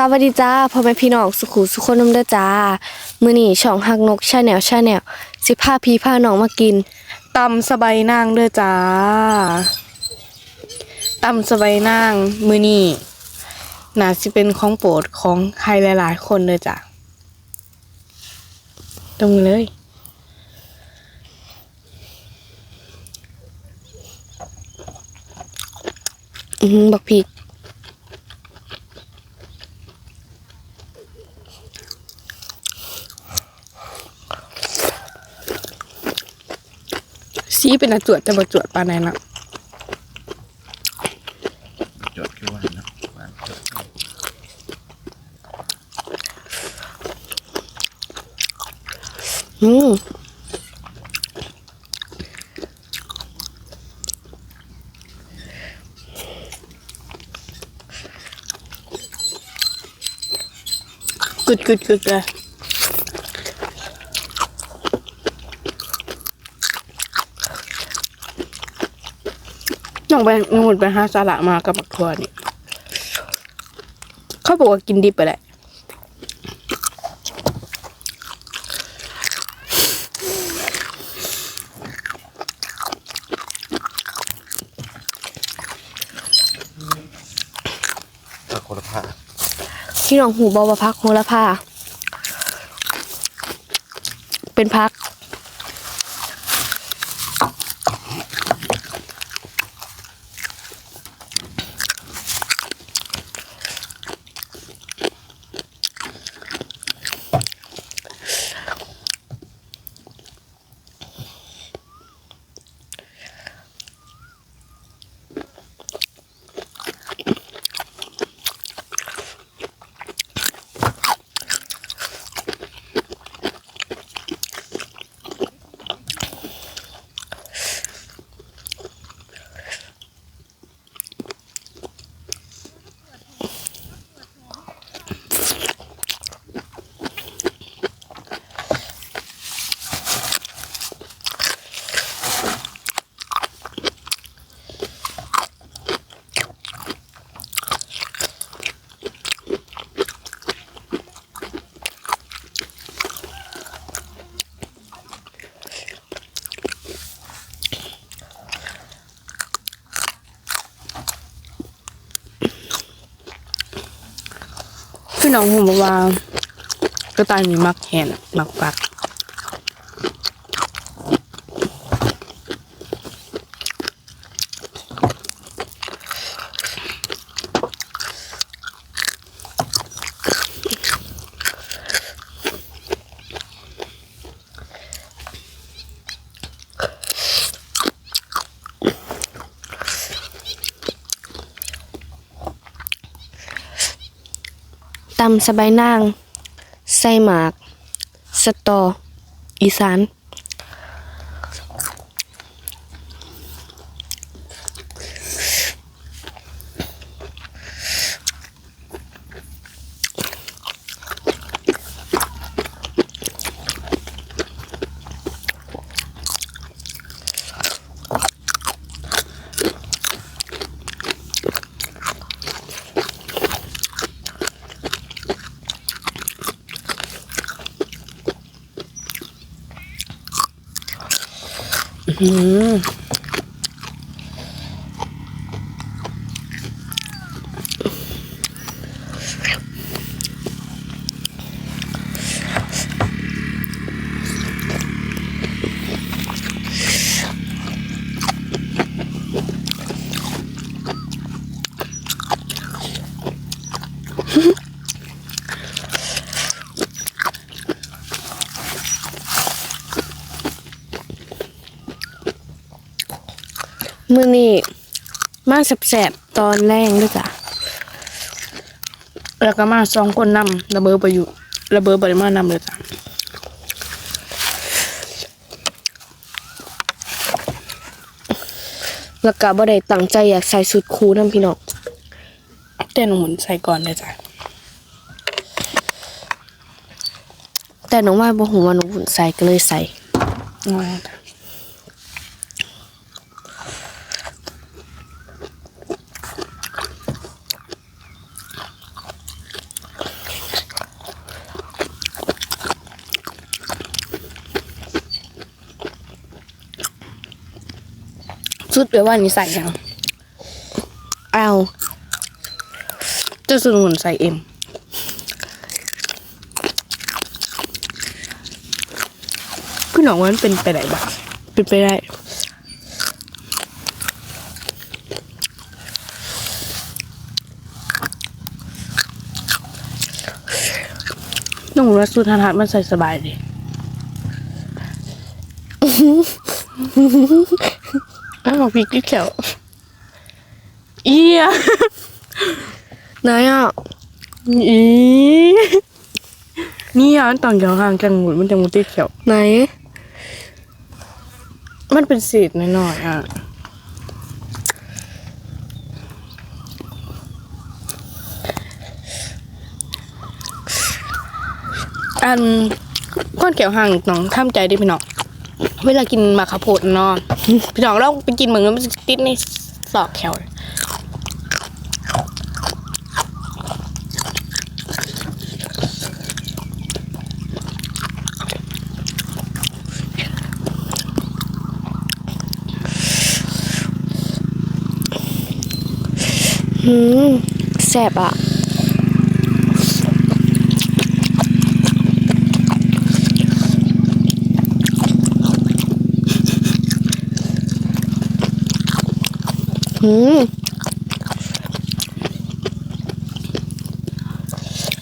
สวัสดีจ้าพ่อแม่พี่น้องสุขุสุขคนน้ำเด้อจ้ามื้อนี้ช่องฮักนกชาแนลชาแนลสิพาพี่พาน้องมากินตำสบายนางเด้อจ้าตำสบายนางมื้อนี้น่าสิเป็นของโปรดของใครหลาย ๆ คนเด้อจ้าตรงเลยอือหือบักพริก ซีเป็นอาจวดแต่บ่จวดปานไหนละจดคือว่าเนาะว่าจดอืมกึดกึดกึดเลย น้องไปนูนไปหาสาระมากับบักทัวนี่เขาบอกว่ากินดิบไปแหละตะโคลภาที่น้องหูบอว่าพักโหระพาเป็นพักี่น้องผมบอกว่ากระต่ายมีมักแหนมักปัก ตำสบายนางไส้หมาก สตอ อีสาน อืม มือนี่มาแสบๆตอนแรงด้วยจ้ะแล้วก็มาสองคนนำระเบิดไปอยู่ระเบิดไปมานำเลยจ้ะแล้วก็บ่ได้ตั้งใจอยากใส่สุดคูลนำพี่น้องแต่หนูหมุนใส่ก่อนเลยจ้ะแต่น้องว่าบ่หูว่าหนูหมุนใส่ก็เลยใส่ สุดไปว่านี่ใส่ยังเอาเจ้าสุดหุ่นใส่เอ็มพี่น้องว่ามันเป็นไปไหนบ้างเป็นไปได้น้องว่าสุดทันทัดมันใส่สบายดี อ้าวพริกที่แขวเอียไหนอะอีนี่อะมันต้องยาวห่างกันหมุนมันจะมุติดแขวไหน มันเป็นเศษน้อยๆอะอันก้อนแก้วห่างน้องข้ามใจได้พี่น้องเวลากินหมากข้าวโพดเนอน พี่น้องเราไปกินเหมือนกันมันติดในศอกแขวอืมแสบอะ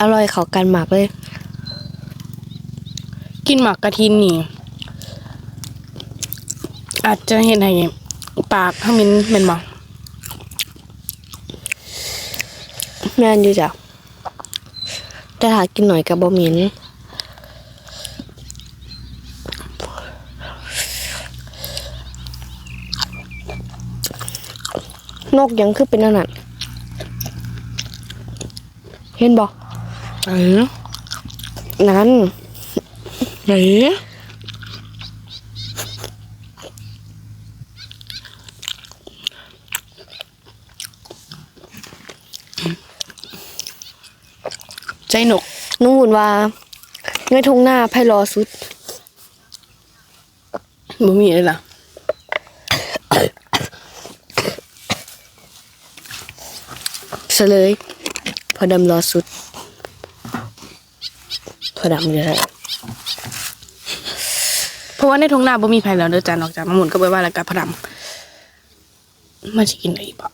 อร่อยเขากันหมากเลย กินหมากกระทินนี่ อาจจะเห็นให้ปากถ้ามินเป็นบอกแม่นอยู่จ้ะแต่ถ้ากินหน่อยกับบะหมี่ นนกยังคือเป็นอันนั้นเห็นบอกเออนั้นไหนใจหนกนุ่งหุ่นว่าในทงหน้าไพรอสุดบ่มีเลยล่ะ เฉลยพอดำรอสุด พอดำเลยเพราะว่าในทงหน้าบ่มีไผแล้วเด้อจ้านอกจากมะมุนก็ไปว่าแล้วกับพระดำมันสิกินได้อีกปะ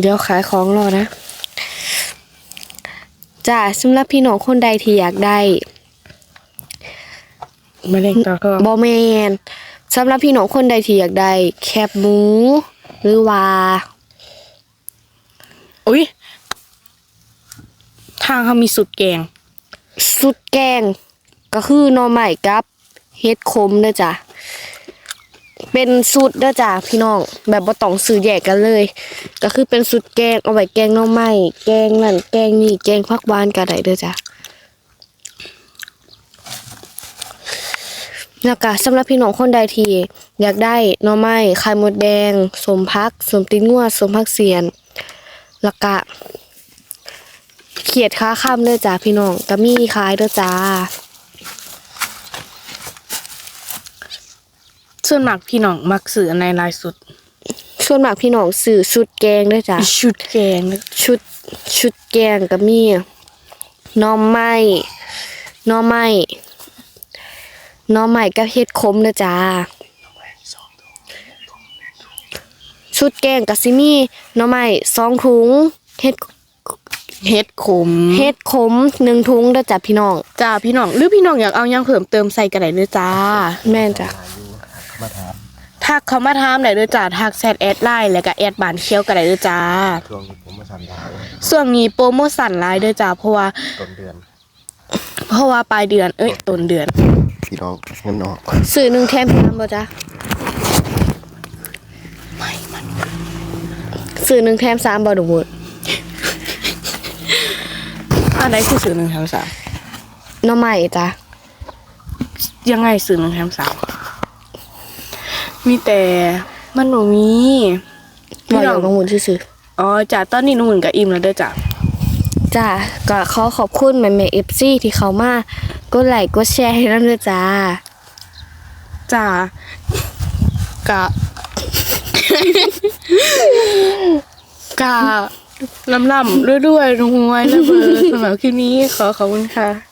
เดี๋ยวขายของรอนะจ้าสำหรับพี่น้องคนใดที่อยากได้ไม่เล่นต่อก็บอแมน สำหรับพี่น้องคนใดที่อยากได้ แคบหมู หรือว่า อุ้ยทางเขามีสุดแกง สุดแกง ก็คือหน่อไม้กับเฮ็ดขมเด้อจ้ะเป็นสูตรเด้อจ้ะพี่น้อง แบบบ่ต้องซื้อแยกกันเลย ก็คือเป็นสูตรแกงเอาไว้แกงหน่อไม้แกงนั่นแกงนี่แกงผักหวานก็ได้เด้อจ้ะ แล้วก็สำหรับพี่น้องคนใดที่อยากได้หน่อไม้ไข่มดแดง สมพัก สมตีนงัวสมพักเสียน แล้วก็เขียดค้าข้ามเด้อจ้าพี่น้องก็มีขายเด้อจ้า ส่วนมากพี่น้องมักซื้ออันในลายสุด ส่วนมากพี่น้องซื้อชุดแกงเด้อจ้าชุดแกงชุดชุดแกงก็มีหน่อไม้หน่อไม้ห น่อไม้กับเห็ดขมเด้อจ้าชุดแกงก็สิมีหน่อไม้สองถุงเห็ดเฮ็ดขมเห็ดขมหนึ่งถุงเด้อจ้าพี่น้องจ้าพี่น้องหรือพี่น้องอยากเอาหยังเพิ่มเติมใส่กระไดเด้อจ้า แม่นจ้ะมาถามทักเขามาถามได้เด้อจ้าทักแซดแอดไลน์แล้วก็แอดบานเคี้ยวกระไดเด้อจ้าช่วงนี้ผมมาสันดาวส่วนนี้โปรโมชั่นไลน์เด้อจ้าเพราะว่าต้นเดือน เพราะว่าปลายเดือนเอ้ยต้นเดือน พี่น้องเงินอกซื้อหนึ่งแถมสามบ่จ้าไม่มันซื้อหนึ่งแถมสามบ่ดูหมดอันไหนคือซื้อหนึ่งแถมสามน่อไม้จ้ะยังไงซื้อหนึ่งแถมสามมีแต่มันบ่มีบ่อยากลงทุนซื้ออ๋อจ้าตอนนี้หนุ่นกับอิมแล้วเด้อจ้าๆ จ้าก็ขอขอบคุณแม่แม่เอฟซีที่เขามากดไลค์กดแชร์ให้นั่นด้วยจ้าจ้าก็ก็ลำลำด้วยๆรวยๆนะเบอร์สำหรับคลิปนี้ขอขอบคุณค่ะ